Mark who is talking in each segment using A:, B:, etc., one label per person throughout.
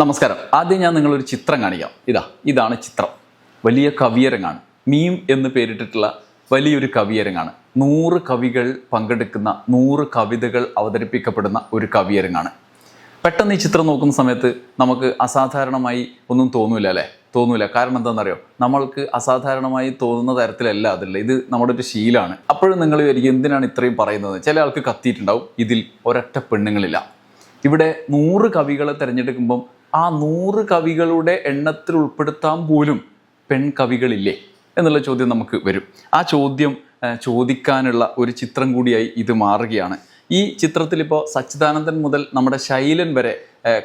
A: നമസ്കാരം. ആദ്യം ഞാൻ നിങ്ങളൊരു ചിത്രം കാണിക്കാം. ഇതാ ഇതാണ് ചിത്രം. വലിയ കവിയരങ്ങാണ്. മീം എന്ന് പേരിട്ടിട്ടുള്ള വലിയൊരു കവിയരങ്ങാണ്. നൂറ് കവികൾ പങ്കെടുക്കുന്ന നൂറ് കവിതകൾ അവതരിപ്പിക്കപ്പെടുന്ന ഒരു കവിയരങ്ങാണ്. പെട്ടെന്ന് ഈ ചിത്രം നോക്കുന്ന സമയത്ത് നമുക്ക് അസാധാരണമായി ഒന്നും തോന്നൂല അല്ലേ? തോന്നൂല. കാരണം എന്താണെന്നറിയോ? നമ്മൾക്ക് അസാധാരണമായി തോന്നുന്ന തരത്തിലല്ല അതില്ല ഇത് നമ്മുടെ ഒരു ശീലമാണ്. അപ്പോഴും നിങ്ങൾ വിചാരിക്കും എന്തിനാണ് ഇത്രയും പറയുന്നത്? ചില ആൾക്ക് കത്തിയിട്ടുണ്ടാവും. ഇതിൽ ഒരൊറ്റ പെണ്ണുങ്ങളില്ല. ഇവിടെ നൂറ് കവികളെ തിരഞ്ഞെടുക്കുമ്പം ആ നൂറ് കവികളുടെ എണ്ണത്തിൽ ഉൾപ്പെടുത്താൻ പോലും പെൺകവികളില്ലേ എന്നുള്ള ചോദ്യം നമുക്ക് വരും. ആ ചോദ്യം ചോദിക്കാനുള്ള ഒരു ചിത്രം കൂടിയായി ഇത് മാറുകയാണ്. ഈ ചിത്രത്തിൽ ഇപ്പോൾ സച്ചിദാനന്ദൻ മുതൽ നമ്മുടെ ശൈലൻ വരെ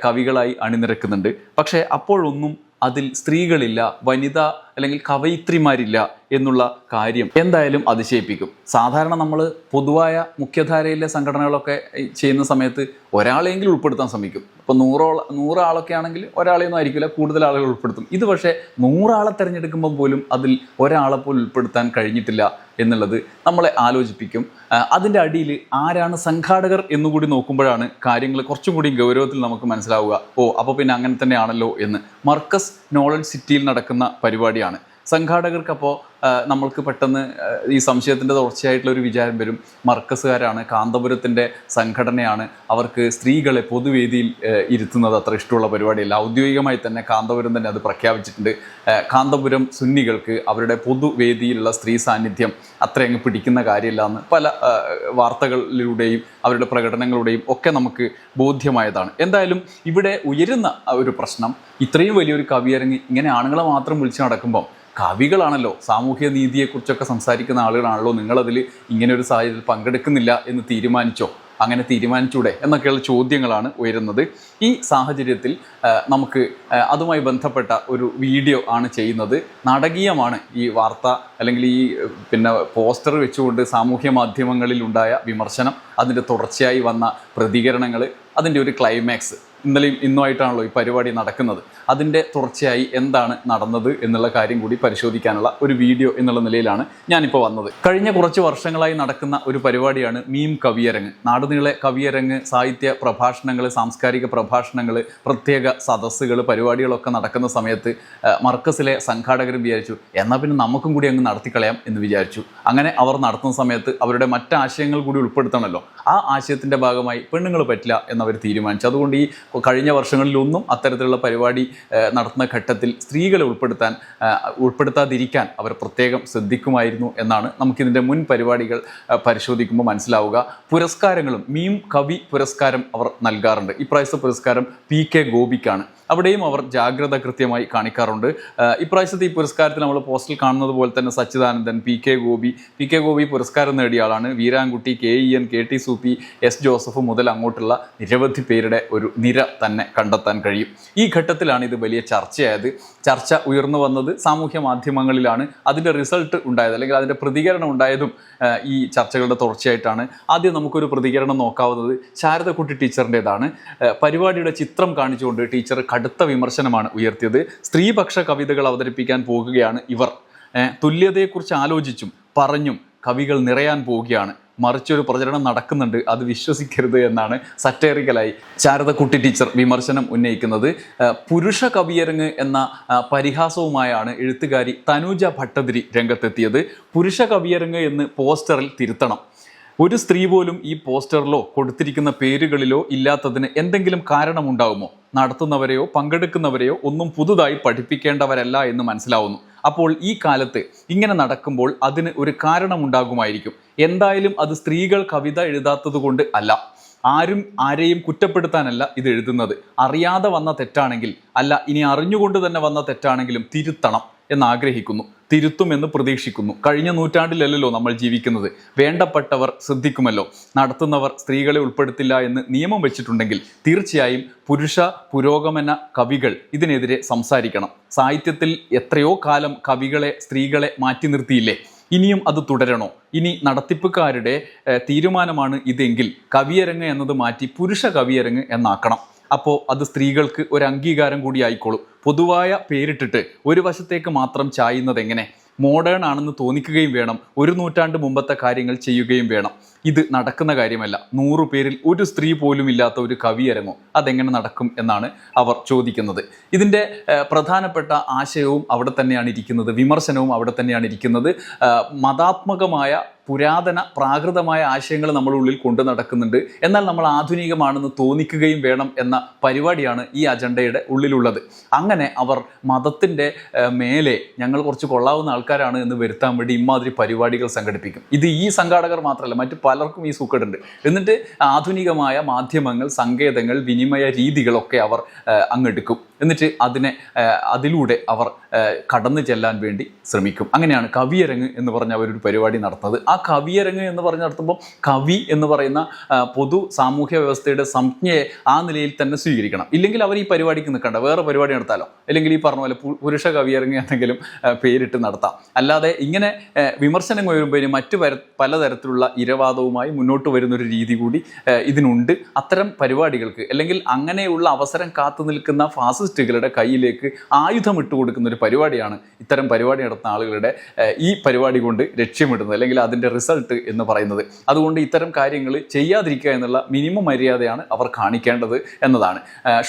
A: കവികളായി അണിനിരക്കുന്നുണ്ട്. പക്ഷേ അപ്പോഴൊന്നും അതിൽ സ്ത്രീകളില്ല വനിത അല്ലെങ്കിൽ കവയിത്രിമാരില്ല എന്നുള്ള കാര്യം എന്തായാലും അതിശയിപ്പിക്കും. സാധാരണ നമ്മൾ പൊതുവായ മുഖ്യധാരയിലെ സംഘടനകളൊക്കെ ചെയ്യുന്ന സമയത്ത് ഒരാളെങ്കിലും ഉൾപ്പെടുത്താൻ ശ്രമിക്കും. ഇപ്പോൾ നൂറോളം നൂറാളൊക്കെ ആണെങ്കിൽ ഒരാളെയൊന്നും ആയിരിക്കില്ല കൂടുതൽ ആളുകൾ ഉൾപ്പെടുത്തും. ഇത് പക്ഷേ നൂറാളെ തിരഞ്ഞെടുക്കുമ്പോൾ പോലും അതിൽ ഒരാളെ പോലും ഉൾപ്പെടുത്താൻ കഴിഞ്ഞിട്ടില്ല എന്നുള്ളത് നമ്മളെ ആലോചിപ്പിക്കും. അതിന്റെ അടിയിൽ ആരാണ് സംഘാടകർ എന്നുകൂടി നോക്കുമ്പോഴാണ് കാര്യങ്ങൾ കുറച്ചും കൂടി ഗൗരവത്തിൽ നമുക്ക് മനസ്സിലാവുക. ഓ അപ്പോൾ പിന്നെ അങ്ങനെ തന്നെയാണല്ലോ എന്ന്. മർക്കസ് നോളജ് സിറ്റിയിൽ നടക്കുന്ന പരിപാടിയാണ്. സംഘാടകർക്കപ്പോൾ നമ്മൾക്ക് പെട്ടെന്ന് ഈ സംശയത്തിന്റെ തുടർച്ചയായിട്ടുള്ള ഒരു വിചാരം വരും. മർക്കസുകാരാണ് കാന്തപുരത്തിന്റെ സംഘടനയാണ് അവർക്ക് സ്ത്രീകളെ പൊതുവേദിയിൽ ഇരുത്തുന്നത് അത്ര ഇഷ്ടമുള്ള പരിപാടിയല്ല. ഔദ്യോഗികമായി തന്നെ കാന്തപുരം തന്നെ അത് പ്രഖ്യാപിച്ചിട്ടുണ്ട്. കാന്തപുരം സുന്നികൾക്ക് അവരുടെ പൊതുവേദിയിലുള്ള സ്ത്രീ സാന്നിധ്യം അത്രയങ്ങ് പിടിക്കുന്ന കാര്യമില്ല എന്ന് പല വാർത്തകളിലൂടെയും അവരുടെ പ്രകടനങ്ങളുടെയും ഒക്കെ നമുക്ക് ബോധ്യമായതാണ്. എന്തായാലും ഇവിടെ ഉയരുന്ന ഒരു പ്രശ്നം ഇത്രയും വലിയൊരു കവിയരങ്ങ് ഇങ്ങനെ ആണുങ്ങളെ മാത്രം വിളിച്ചു നടക്കുമ്പം കവികളാണല്ലോ സാമൂഹ്യ നീതിയെക്കുറിച്ചൊക്കെ സംസാരിക്കുന്ന ആളുകളാണല്ലോ നിങ്ങളതിൽ ഇങ്ങനെ ഒരു സാഹചര്യത്തിൽ പങ്കെടുക്കുന്നില്ല എന്ന് തീരുമാനിച്ചോ? അങ്ങനെ തീരുമാനിച്ചൂടെ? എന്നൊക്കെയുള്ള ചോദ്യങ്ങളാണ് ഉയരുന്നത്. ഈ സാഹചര്യത്തിൽ നമുക്ക് അതുമായി ബന്ധപ്പെട്ട ഒരു വീഡിയോ ആണ് ചെയ്യുന്നത്. നാടകീയമാണ് ഈ വാർത്ത അല്ലെങ്കിൽ ഈ പിന്നെ പോസ്റ്റർ വെച്ചുകൊണ്ട് സാമൂഹ്യ മാധ്യമങ്ങളിൽ ഉണ്ടായ വിമർശനം അതിന്റെ തുടർച്ചയായി വന്ന പ്രതികരണങ്ങൾ അതിന്റെ ഒരു ക്ലൈമാക്സ് ഇന്നലെയും ഇന്നുമായിട്ടാണല്ലോ ഈ പരിപാടി നടക്കുന്നത്. അതിന്റെ തുടർച്ചയായി എന്താണ് നടന്നത് എന്നുള്ള കാര്യം കൂടി പരിശോധിക്കാനുള്ള ഒരു വീഡിയോ എന്നുള്ള നിലയിലാണ് ഞാനിപ്പോൾ വന്നത്. കഴിഞ്ഞ കുറച്ച് വർഷങ്ങളായി നടക്കുന്ന ഒരു പരിപാടിയാണ് മീം കവിയരങ്ങ്. നാടുനീളെ കവിയരങ്ങ് സാഹിത്യ പ്രഭാഷണങ്ങൾ സാംസ്കാരിക പ്രഭാഷണങ്ങൾ പ്രത്യേക സദസ്സുകൾ പരിപാടികളൊക്കെ നടക്കുന്ന സമയത്ത് മർക്കസിലെ സംഘാടകരും വിചാരിച്ചു എന്നാൽ പിന്നെ നമുക്കും കൂടി അങ്ങ് നടത്തിക്കളയാം എന്ന് വിചാരിച്ചു. അങ്ങനെ അവർ നടത്തുന്ന സമയത്ത് അവരുടെ മറ്റാശയങ്ങൾ കൂടി ഉൾപ്പെടുത്തണമല്ലോ. ആ ആശയത്തിന്റെ ഭാഗമായി പെണ്ണുങ്ങൾ പറ്റില്ല എന്നവർ തീരുമാനിച്ചു. അതുകൊണ്ട് ഈ കഴിഞ്ഞ വർഷങ്ങളിലൊന്നും അത്തരത്തിലുള്ള പരിപാടി നടത്തുന്ന ഘട്ടത്തിൽ സ്ത്രീകളെ ഉൾപ്പെടുത്താൻ ഉൾപ്പെടുത്താതിരിക്കാൻ അവർ പ്രത്യേകം ശ്രദ്ധിക്കുമായിരുന്നു എന്നാണ് നമുക്കിതിന്റെ മുൻ പരിപാടികൾ പരിശോധിക്കുമ്പോൾ മനസ്സിലാവുക. പുരസ്കാരങ്ങളും മീം കവി പുരസ്കാരം അവർ നൽകാറുണ്ട്. ഇപ്രാവശ്യത്തെ പുരസ്കാരം പി കെ ഗോപിക്കാണ്. അവിടെയും അവർ ജാഗ്രത കൃത്യമായി കാണിക്കാറുണ്ട്. ഇപ്രാവശ്യത്തെ ഈ പുരസ്കാരത്തിൽ നമ്മൾ പോസ്റ്റിൽ കാണുന്നത് പോലെ തന്നെ Sachidanandan P K Gopi. P K Gopi പുരസ്കാരം നേടിയ ആളാണ്. Veerankutty K E N K T Soopy S Joseph മുതൽ അങ്ങോട്ടുള്ള നിരവധി പേരുടെ ഒരു നിര തന്നെ കണ്ടെത്താൻ കഴിയും. ഈ ഘട്ടത്തിലാണ് ഇത് വലിയ ചർച്ചയായത്. ചർച്ച ഉയർന്നു വന്നത് സാമൂഹ്യ മാധ്യമങ്ങളിലാണ്. അതിന്റെ റിസൾട്ട് ഉണ്ടായത് അല്ലെങ്കിൽ അതിന്റെ പ്രതികരണം ഉണ്ടായതും ഈ ചർച്ചകളുടെ തുടർച്ചയായിട്ടാണ്. ആദ്യം നമുക്കൊരു പ്രതികരണം നോക്കാവുന്നത് ശാരദക്കുട്ടി ടീച്ചറിന്റെതാണ്. പരിപാടിയുടെ ചിത്രം കാണിച്ചുകൊണ്ട് ടീച്ചർ കടുത്ത വിമർശനമാണ് ഉയർത്തിയത്. സ്ത്രീപക്ഷ കവിതകൾ അവതരിപ്പിക്കാൻ പോകുകയാണ് ഇവർ. തുല്യതയെക്കുറിച്ച് ആലോചിച്ചും പറഞ്ഞും കവികൾ നിറയാൻ പോവുകയാണ് മറിച്ചൊരു പ്രചരണം നടക്കുന്നുണ്ട് അത് വിശ്വസിക്കരുത് എന്നാണ് സറ്റേറിക്കലായി ശാരദക്കുട്ടി ടീച്ചർ വിമർശനം ഉന്നയിക്കുന്നത്. പുരുഷ കവിയരങ്ങ് എന്ന പരിഹാസവുമായാണ് എഴുത്തുകാരി തനുജ ഭട്ടതിരി രംഗത്തെത്തിയത്. പുരുഷ കവിയരങ്ങ് എന്ന് പോസ്റ്ററിൽ തിരുത്തണം. ഒരു സ്ത്രീ പോലും ഈ പോസ്റ്ററിലോ കൊടുത്തിരിക്കുന്ന പേരുകളിലോ ഇല്ലാത്തതിന് എന്തെങ്കിലും കാരണമുണ്ടാകുമോ? നടത്തുന്നവരെയോ പങ്കെടുക്കുന്നവരെയോ ഒന്നും പുതുതായി പഠിപ്പിക്കേണ്ടവരല്ല എന്ന് മനസ്സിലാവുന്നു. അപ്പോൾ ഈ കാലത്ത് ഇങ്ങനെ നടക്കുമ്പോൾ അതിന് ഒരു കാരണമുണ്ടാകുമായിരിക്കും. എന്തായാലും അത് സ്ത്രീകൾ കവിത എഴുതാത്തത് കൊണ്ട് അല്ല. ആരും ആരെയും കുറ്റപ്പെടുത്താനല്ല ഇത് എഴുതുന്നത്. അറിയാതെ വന്ന തെറ്റാണെങ്കിൽ അല്ല ഇനി അറിഞ്ഞുകൊണ്ട് തന്നെ വന്ന തെറ്റാണെങ്കിലും തിരുത്തണം എന്ന് ആഗ്രഹിക്കുന്നു തിരുത്തുമെന്ന് പ്രതീക്ഷിക്കുന്നു. കഴിഞ്ഞ നൂറ്റാണ്ടിലല്ലല്ലോ നമ്മൾ ജീവിക്കുന്നത്. വേണ്ടപ്പെട്ടവർ ശ്രദ്ധിക്കുമല്ലോ. നടത്തുന്നവർ സ്ത്രീകളെ ഉൾപ്പെടുത്തില്ല എന്ന് നിയമം വെച്ചിട്ടുണ്ടെങ്കിൽ തീർച്ചയായും പുരുഷ പുരോഗമന കവികൾ ഇതിനെതിരെ സംസാരിക്കണം. സാഹിത്യത്തിൽ എത്രയോ കാലം കവികളെ സ്ത്രീകളെ മാറ്റി നിർത്തിയില്ലേ? ഇനിയും അത് തുടരണോ? ഇനി നടത്തിപ്പുകാരുടെ തീരുമാനമാണ് ഇതെങ്കിൽ കവിയരങ്ങ് എന്നത് മാറ്റി പുരുഷ കവിയരങ്ങ് എന്നാക്കണം. അപ്പോൾ അത് സ്ത്രീകൾക്ക് ഒരു അംഗീകാരം കൂടി ആയിക്കോളും. പൊതുവായ പേരിട്ടിട്ട് ഒരു വശത്തേക്ക് മാത്രം ചായുന്നത് എങ്ങനെ? മോഡേൺ ആണെന്ന് തോന്നിക്കുകയും വേണം. ഒരു നൂറ്റാണ്ട് മുമ്പത്തെ കാര്യങ്ങൾ ചെയ്യുകയും വേണം. ഇത് നടക്കുന്ന കാര്യമല്ല. നൂറു പേരിൽ ഒരു സ്ത്രീ പോലും ഇല്ലാത്ത ഒരു കവിയരങ്ങോ അതെങ്ങനെ നടക്കും എന്നാണ് അവർ ചോദിക്കുന്നത്. ഇതിന്റെ പ്രധാനപ്പെട്ട ആശയവും അവിടെ തന്നെയാണ് ഇരിക്കുന്നത്. വിമർശനവും അവിടെ തന്നെയാണ് ഇരിക്കുന്നത്. മതാത്മകമായ പുരാതന പ്രാകൃതമായ ആശയങ്ങൾ നമ്മുടെ ഉള്ളിൽ കൊണ്ടു നടക്കുന്നുണ്ട്. എന്നാൽ നമ്മൾ ആധുനികമാണെന്ന് തോന്നിക്കുകയും വേണം എന്ന പരിപാടിയാണ് ഈ അജണ്ടയുടെ ഉള്ളിലുള്ളത്. അങ്ങനെ അവർ മതത്തിന്റെ മേലെ ഞങ്ങൾ കുറച്ച് കൊള്ളാവുന്ന ആൾക്കാരാണ് എന്ന് വരുത്താൻ വേണ്ടി ഇമാതിരി പരിപാടികൾ സംഘടിപ്പിക്കും. ഇത് ഈ സംഘാടകർ മാത്രമല്ല മറ്റു പലർക്കും ഈ സൂക്കേടുണ്ട്. എന്നിട്ട് ആധുനികമായ മാധ്യമങ്ങൾ സങ്കേതങ്ങൾ വിനിമയ രീതികളൊക്കെ അവർ അങ്ങെടുക്കും എന്നിട്ട് അതിനെ അതിലൂടെ അവർ കടന്നു ചെല്ലാൻ വേണ്ടി ശ്രമിക്കും. അങ്ങനെയാണ് കവിയരങ്ങ് എന്ന് പറഞ്ഞ അവരൊരു പരിപാടി നടത്തുന്നത്. ആ കവിയരങ്ങ് എന്ന് പറഞ്ഞ് നടത്തുമ്പോൾ കവി എന്ന് പറയുന്ന പൊതു സാമൂഹ്യ വ്യവസ്ഥയുടെ സംജ്ഞയെ ആ നിലയിൽ തന്നെ സ്വീകരിക്കണം. ഇല്ലെങ്കിൽ അവർ ഈ പരിപാടിക്ക് നിൽക്കണ്ട. വേറെ പരിപാടി നടത്താലോ? അല്ലെങ്കിൽ ഈ പറഞ്ഞ പോലെ പുരുഷ കവിയരങ്ങ് എന്തെങ്കിലും പേരിട്ട് നടത്താം. അല്ലാതെ ഇങ്ങനെ വിമർശനം വരുമ്പോൾ മറ്റു പര പലതരത്തിലുള്ള ഇരവാദവുമായി മുന്നോട്ട് വരുന്നൊരു രീതി കൂടി ഇതിനുണ്ട്. അത്തരം പരിപാടികൾക്ക് അല്ലെങ്കിൽ അങ്ങനെയുള്ള അവസരം കാത്തു നിൽക്കുന്ന ഫാസിസ്റ്റുകളുടെ കയ്യിലേക്ക് ആയുധം ഇട്ട് കൊടുക്കുന്ന ഒരു പരിപാടിയാണ് ഇത്തരം പരിപാടി നടത്തുന്ന ആളുകളുടെ ഈ പരിപാടി കൊണ്ട് ലക്ഷ്യമിടുന്നത് അല്ലെങ്കിൽ അതിന്റെ റിസൾട്ട് എന്ന് പറയുന്നത്. അതുകൊണ്ട് ഇത്തരം കാര്യങ്ങൾ ചെയ്യാതിരിക്കുക എന്നുള്ള മിനിമം മര്യാദയാണ് അവർ കാണിക്കേണ്ടത് എന്നതാണ്.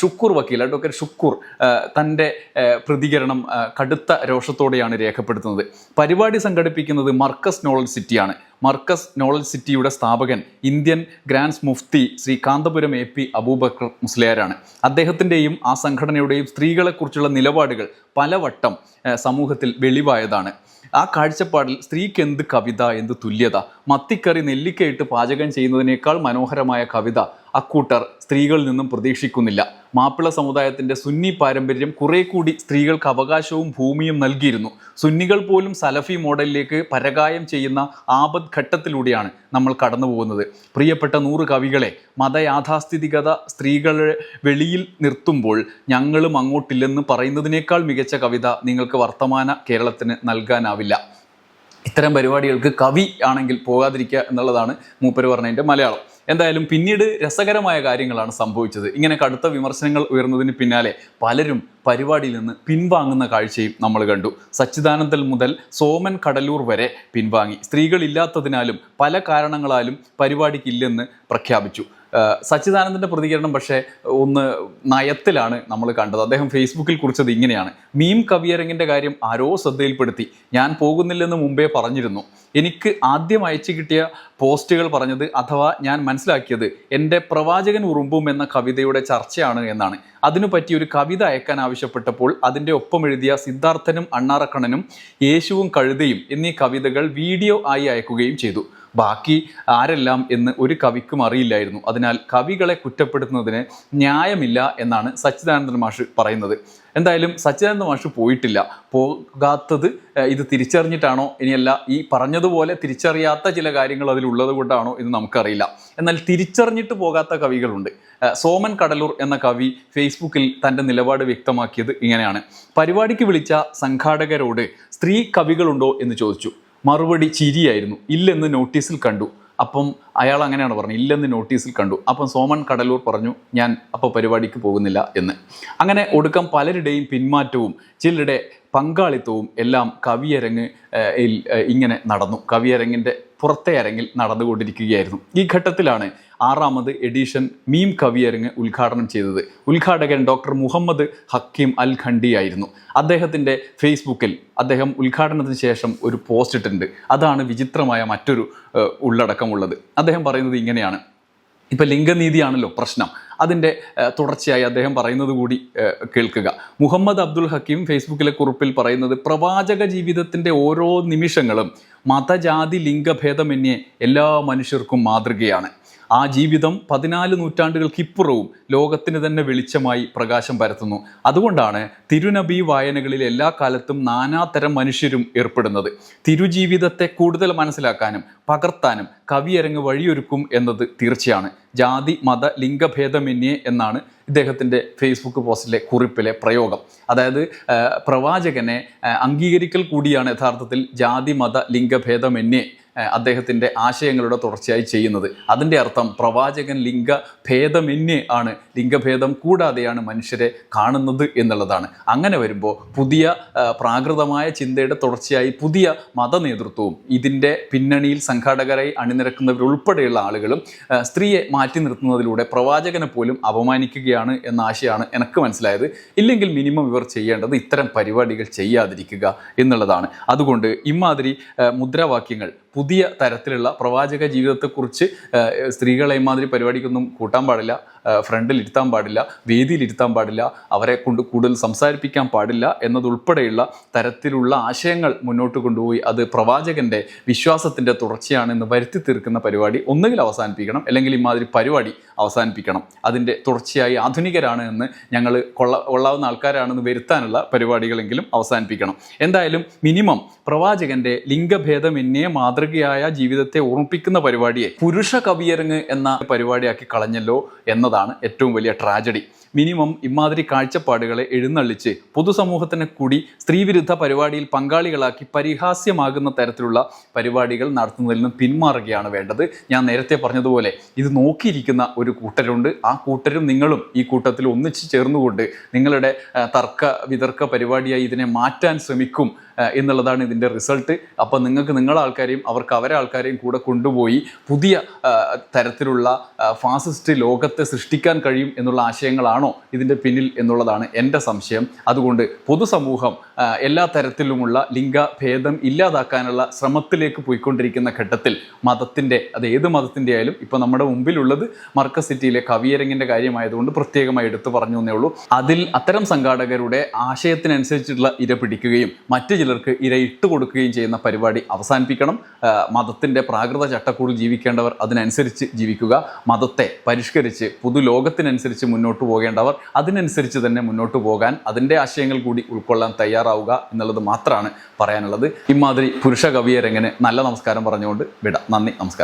A: ഷുക്കൂർ വക്കീൽ അഡ്വക്കേറ്റ് ഷുക്കൂർ തന്റെ പ്രതികരണം കടുത്ത രോഷത്തോടെയാണ് രേഖപ്പെടുത്തുന്നത്. പരിപാടി സംഘടിപ്പിക്കുന്നത് മർക്കസ് നോളജ് സിറ്റിയാണ്. മർക്കസ് നോളജ് സിറ്റിയുടെ സ്ഥാപകൻ Indian grands Mufti Shri Kanthapuram A P Aboobacker മുസ്ലിയാരാണ്. അദ്ദേഹത്തിന്റെയും ആ സംഘടനയുടെയും സ്ത്രീകളെക്കുറിച്ചുള്ള നിലപാടുകൾ പലവട്ടം സമൂഹത്തിൽ വെളിവായതാണ്. ആ കാഴ്ചപ്പാടിൽ സ്ത്രീക്ക് എന്ത് കവിത എന്ത് തുല്യത? മത്തിക്കറി നെല്ലിക്കയിട്ട് പാചകം ചെയ്യുന്നതിനേക്കാൾ മനോഹരമായ കവിത അക്കൂട്ടർ സ്ത്രീകളിൽ നിന്നും പ്രതീക്ഷിക്കുന്നില്ല. മാപ്പിള സമുദായത്തിന്റെ സുന്നി പാരമ്പര്യം കുറെ കൂടി സ്ത്രീകൾക്ക് അവകാശവും ഭൂമിയും നൽകിയിരുന്നു. സുന്നികൾ പോലും സലഫി മോഡലിലേക്ക് പരകായം ചെയ്യുന്ന ആപത് ഘട്ടത്തിലൂടെയാണ് നമ്മൾ കടന്നു പോകുന്നത്. പ്രിയപ്പെട്ട നൂറ് കവികളെ മതയാഥാസ്ഥിതികത സ്ത്രീകളെ വെളിയിൽ നിർത്തുമ്പോൾ ഞങ്ങളും അങ്ങോട്ടില്ലെന്ന് പറയുന്നതിനേക്കാൾ മികച്ച കവിത നിങ്ങൾക്ക് വർത്തമാന കേരളത്തിന് നൽകാനാവില്ല. ഇത്തരം പരിപാടികൾക്ക് കവി ആണെങ്കിൽ പോകാതിരിക്കുക എന്നുള്ളതാണ് മൂപ്പര് പറഞ്ഞതിന്റെ മലയാളം. എന്തായാലും പിന്നീട് രസകരമായ കാര്യങ്ങളാണ് സംഭവിച്ചത്. ഇങ്ങനെ കടുത്ത വിമർശനങ്ങൾ ഉയർന്നതിന് പിന്നാലെ പലരും പരിപാടിയിൽ നിന്ന് പിൻവാങ്ങുന്ന കാഴ്ചയും നമ്മൾ കണ്ടു. സച്ചിദാനന്ദൽ മുതൽ സോമൻ കടലൂർ വരെ പിൻവാങ്ങി. സ്ത്രീകളില്ലാത്തതിനാലും പല കാരണങ്ങളാലും പരിപാടിക്കില്ലെന്ന് പ്രഖ്യാപിച്ചു. സച്ചിദാനന്ദന്റെ പ്രതികരണം പക്ഷേ ഒന്ന് നയത്തിലാണ് നമ്മൾ കണ്ടത്. അദ്ദേഹം ഫേസ്ബുക്കിൽ കുറിച്ചത് ഇങ്ങനെയാണ്. മീം കവിയരങ്ങിന്റെ കാര്യം ആരോ ശ്രദ്ധയിൽപ്പെടുത്തി. ഞാൻ പോകുന്നില്ലെന്ന് മുമ്പേ പറഞ്ഞിരുന്നു. എനിക്ക് ആദ്യം അയച്ചു കിട്ടിയ പോസ്റ്റുകൾ പറഞ്ഞത് അഥവാ ഞാൻ മനസ്സിലാക്കിയത് എന്റെ പ്രവാചകൻ ഉറുമ്പും എന്ന കവിതയുടെ ചർച്ചയാണ് എന്നാണ്. അതിനു പറ്റി ഒരു കവിത അയക്കാൻ ആവശ്യപ്പെട്ടപ്പോൾ അതിന്റെ ഒപ്പം എഴുതിയ സിദ്ധാർത്ഥനും അണ്ണാറക്കണ്ണനും യേശുവും കഴുതയും എന്നീ കവിതകൾ വീഡിയോ ആയി അയക്കുകയും ചെയ്തു. ബാക്കി ആരെല്ലാം എന്ന് ഒരു കവിക്കും അറിയില്ലായിരുന്നു. അതിനാൽ കവികളെ കുറ്റപ്പെടുത്തുന്നതിന് ന്യായമില്ല എന്നാണ് സച്ചിദാനന്ദൻ മാഷ് പറയുന്നത്. എന്തായാലും സച്ചിദാനന്ദ മാഷ് പോയിട്ടില്ല. പോകാത്തത് ഇത് തിരിച്ചറിഞ്ഞിട്ടാണോ? ഇനിയല്ല ഈ പറഞ്ഞതുപോലെ തിരിച്ചറിയാത്ത ചില കാര്യങ്ങൾ അതിലുള്ളത് കൊണ്ടാണോ എന്ന് നമുക്കറിയില്ല. എന്നാൽ തിരിച്ചറിഞ്ഞിട്ട് പോകാത്ത കവികളുണ്ട്. സോമൻ കടലൂർ എന്ന കവി ഫേസ്ബുക്കിൽ തന്റെ നിലപാട് വ്യക്തമാക്കിയത് ഇങ്ങനെയാണ്. പരിപാടിക്ക് വിളിച്ച സംഘാടകരോട് സ്ത്രീ കവികളുണ്ടോ? എന്ന് ചോദിച്ചു. മറുപടി ചിരിയായിരുന്നു. ഇല്ലെന്ന് നോട്ടീസിൽ കണ്ടു. അപ്പം അയാൾ അങ്ങനെയാണ് പറഞ്ഞത്. ഇല്ലെന്ന് നോട്ടീസിൽ കണ്ടു. അപ്പം സോമൻ കടലൂർ പറഞ്ഞു ഞാൻ അപ്പോൾ പരിപാടിക്ക് പോകുന്നില്ല എന്ന്. അങ്ങനെ ഒടുക്കം പലരുടെയും പിന്മാറ്റവും ചിലരുടെ പങ്കാളിത്തവും എല്ലാം കവിയരങ്ങ് ഇങ്ങനെ നടന്നു. കവിയരങ്ങിന്റെ പുറത്തെ അരങ്ങിൽ നടന്നുകൊണ്ടിരിക്കുകയായിരുന്നു. ഈ ഘട്ടത്തിലാണ് ആറാമത് എഡിഷൻ മീം കവിയരങ്ങ് ഉദ്ഘാടനം ചെയ്തത്. ഉദ്ഘാടകൻ ഡോക്ടർ മുഹമ്മദ് ഹക്കീം അൽ ഖണ്ഡി ആയിരുന്നു. അദ്ദേഹത്തിന്റെ ഫേസ്ബുക്കിൽ അദ്ദേഹം ഉദ്ഘാടനത്തിന് ശേഷം ഒരു പോസ്റ്റ് ഇട്ടിട്ടുണ്ട്. അതാണ് വിചിത്രമായ മറ്റൊരു ഉള്ളടക്കമുള്ളത്. അദ്ദേഹം പറയുന്നത് ഇങ്ങനെയാണ്. ഇപ്പം ലിംഗനീതിയാണല്ലോ പ്രശ്നം. അതിന്റെ തുടർച്ചയായി അദ്ദേഹം പറയുന്നത് കൂടി കേൾക്കുക. മുഹമ്മദ് അബ്ദുൽ ഹക്കീം ഫേസ്ബുക്കിലെ കുറിപ്പിൽ പറയുന്നത് പ്രവാചക ജീവിതത്തിന്റെ ഓരോ നിമിഷങ്ങളും മതജാതി ലിംഗഭേദമന്യേ എല്ലാ മനുഷ്യർക്കും മാതൃകയാണ്. ആ ജീവിതം പതിനാല് നൂറ്റാണ്ടുകൾക്ക് ഇപ്പുറവും ലോകത്തിന് തന്നെ വെളിച്ചമായി പ്രകാശം പരത്തുന്നു. അതുകൊണ്ടാണ് തിരുനബി വായനകളിൽ എല്ലാ കാലത്തും നാനാതരം മനുഷ്യരും ഏർപ്പെടുന്നത്. തിരുജീവിതത്തെ കൂടുതൽ മനസ്സിലാക്കാനും പകർത്താനും കവിയരങ്ങ് വഴിയൊരുക്കും എന്നത് തീർച്ചയാണ്. ജാതി മത ലിംഗഭേദമന്യേ എന്നാണ് ഇദ്ദേഹത്തിന്റെ ഫേസ്ബുക്ക് പോസ്റ്റിലെ കുറിപ്പിലെ പ്രയോഗം. അതായത് പ്രവാചകനെ അംഗീകരിക്കൽ കൂടിയാണ് യഥാർത്ഥത്തിൽ ജാതി മത ലിംഗഭേദമന്യേ. അദ്ദേഹത്തിന്റെ ആശയങ്ങളുടെ തുടർച്ചയായി ചെയ്യുന്നത്. അതിന്റെ അർത്ഥം പ്രവാചകൻ ലിംഗ ഭേദമന്യേ ആണ്. ലിംഗഭേദം കൂടാതെയാണ് മനുഷ്യരെ കാണുന്നത് എന്നുള്ളതാണ്. അങ്ങനെ വരുമ്പോൾ പുതിയ പ്രാകൃതമായ ചിന്തയുടെ തുടർച്ചയായി പുതിയ മത നേതൃത്വവും ഇതിന്റെ പിന്നണിയിൽ സംഘാടകരായി അണിനിരക്കുന്നവരുൾപ്പെടെയുള്ള ആളുകളും സ്ത്രീയെ മാറ്റി നിർത്തുന്നതിലൂടെ പ്രവാചകനെ പോലും അപമാനിക്കുകയാണ് എന്ന ആശയമാണ് എനിക്ക് മനസ്സിലായത്. ഇല്ലെങ്കിൽ മിനിമം ഇവർ ചെയ്യേണ്ടത് ഇത്തരം പരിപാടികൾ ചെയ്യാതിരിക്കുക എന്നുള്ളതാണ്. അതുകൊണ്ട് ഇമാതിരി മുദ്രാവാക്യങ്ങൾ പുതിയ തരത്തിലുള്ള പ്രവാചക ജീവിതത്തെക്കുറിച്ച് സ്ത്രീകളെ ഇമാതിരി പരിപാടിക്കൊന്നും കൂട്ടാൻ പാടില്ല ഫ്രണ്ടിൽ ഇരുത്താൻ പാടില്ല വേദിയിൽ ഇരുത്താൻ പാടില്ല അവരെ കൊണ്ട് കൂടുതൽ സംസാരിപ്പിക്കാൻ പാടില്ല എന്നതുൾപ്പെടെയുള്ള തരത്തിലുള്ള ആശയങ്ങൾ മുന്നോട്ട് കൊണ്ടുപോയി അത് പ്രവാചകന്റെ വിശ്വാസത്തിന്റെ തുടർച്ചയാണെന്ന് വരുത്തി തീർക്കുന്ന പരിപാടി ഒന്നുകിൽ അവസാനിപ്പിക്കണം അല്ലെങ്കിൽ ഇമാതിരി പരിപാടി അവസാനിപ്പിക്കണം. അതിന്റെ തുടർച്ചയായി ആധുനികരാണ് എന്ന് ഞങ്ങൾ കൊള്ള കൊള്ളാവുന്ന ആൾക്കാരാണെന്ന് വരുത്താനുള്ള പരിപാടികളെങ്കിലും അവസാനിപ്പിക്കണം. എന്തായാലും മിനിമം പ്രവാചകന്റെ ലിംഗഭേദമെന്നേ മാതൃകയായ ജീവിതത്തെ ഓർമ്മിപ്പിക്കുന്ന പരിപാടിയെ പുരുഷ കവിയരങ്ങ് എന്ന പരിപാടിയാക്കി കളഞ്ഞല്ലോ എന്നതാണ് ഏറ്റവും വലിയ ട്രാജഡി. മിനിമം ഇമാതിരി കാഴ്ചപ്പാടുകളെ എഴുന്നള്ളിച്ച് പൊതുസമൂഹത്തിനെ കൂടി സ്ത്രീവിരുദ്ധ പരിപാടിയിൽ പങ്കാളികളാക്കി പരിഹാസ്യമാകുന്ന തരത്തിലുള്ള പരിപാടികൾ നടത്തുന്നതിൽ നിന്ന് പിന്മാറുകയാണ് വേണ്ടത്. ഞാൻ നേരത്തെ പറഞ്ഞതുപോലെ ഇത് നോക്കിയിരിക്കുന്ന ഒരു കൂട്ടരുണ്ട്. ആ കൂട്ടരും നിങ്ങളും ഈ കൂട്ടത്തിൽ ഒന്നിച്ച് ചേർന്നുകൊണ്ട് നിങ്ങളുടെ തർക്ക വിതർക്ക പരിപാടിയായി ഇതിനെ മാറ്റാൻ ശ്രമിക്കും എന്നുള്ളതാണ് ഇതിന്റെ റിസൾട്ട്. അപ്പോൾ നിങ്ങൾക്ക് നിങ്ങളെ ആൾക്കാരെയും അവർക്ക് അവരെ ആൾക്കാരെയും കൂടെ കൊണ്ടുപോയി പുതിയ തരത്തിലുള്ള ഫാസിസ്റ്റ് ലോകത്തെ സൃഷ്ടിക്കാൻ കഴിയും എന്നുള്ള ആശയങ്ങളാണോ ഇതിന്റെ പിന്നിൽ എന്നുള്ളതാണ് എന്റെ സംശയം. അതുകൊണ്ട് പൊതുസമൂഹം എല്ലാ തരത്തിലുമുള്ള ലിംഗഭേദം ഇല്ലാതാക്കാനുള്ള ശ്രമത്തിലേക്ക് പോയിക്കൊണ്ടിരിക്കുന്ന ഘട്ടത്തിൽ മതത്തിന്റെ അത് ഏത് മതത്തിന്റെ ആയാലും ഇപ്പോൾ നമ്മുടെ മുമ്പിലുള്ളത് മർക്കസ് സിറ്റിയിലെ കവിയരങ്ങിന്റെ കാര്യമായതുകൊണ്ട് പ്രത്യേകമായി എടുത്തു പറഞ്ഞു എന്നേ ഉള്ളൂ. അതിൽ അത്തരം സംഘാടകരുടെ ആശയത്തിനനുസരിച്ചിട്ടുള്ള ഇര പിടിക്കുകയും മറ്റു ചിലർക്ക് ഇര ഇട്ട് കൊടുക്കുകയും ചെയ്യുന്ന പരിപാടി അവസാനിപ്പിക്കണം. മതത്തിന്റെ പ്രാകൃത ചട്ടക്കൂടിൽ ജീവിക്കേണ്ടവർ അതിനനുസരിച്ച് ജീവിക്കുക. മതത്തെ പരിഷ്കരിച്ച് പുതുലോകത്തിനനുസരിച്ച് മുന്നോട്ട് പോകേണ്ടവർ അതിനനുസരിച്ച് തന്നെ മുന്നോട്ട് പോകാൻ അതിന്റെ ആശയങ്ങൾ കൂടി ഉൾക്കൊള്ളാൻ തയ്യാറാവുക എന്നുള്ളത് മാത്രമാണ് പറയാനുള്ളത്. ഇമാതിരി പുരുഷ കവിയരങ്ങനെ നല്ല നമസ്കാരം പറഞ്ഞുകൊണ്ട് വിടാം. നന്ദി നമസ്കാരം.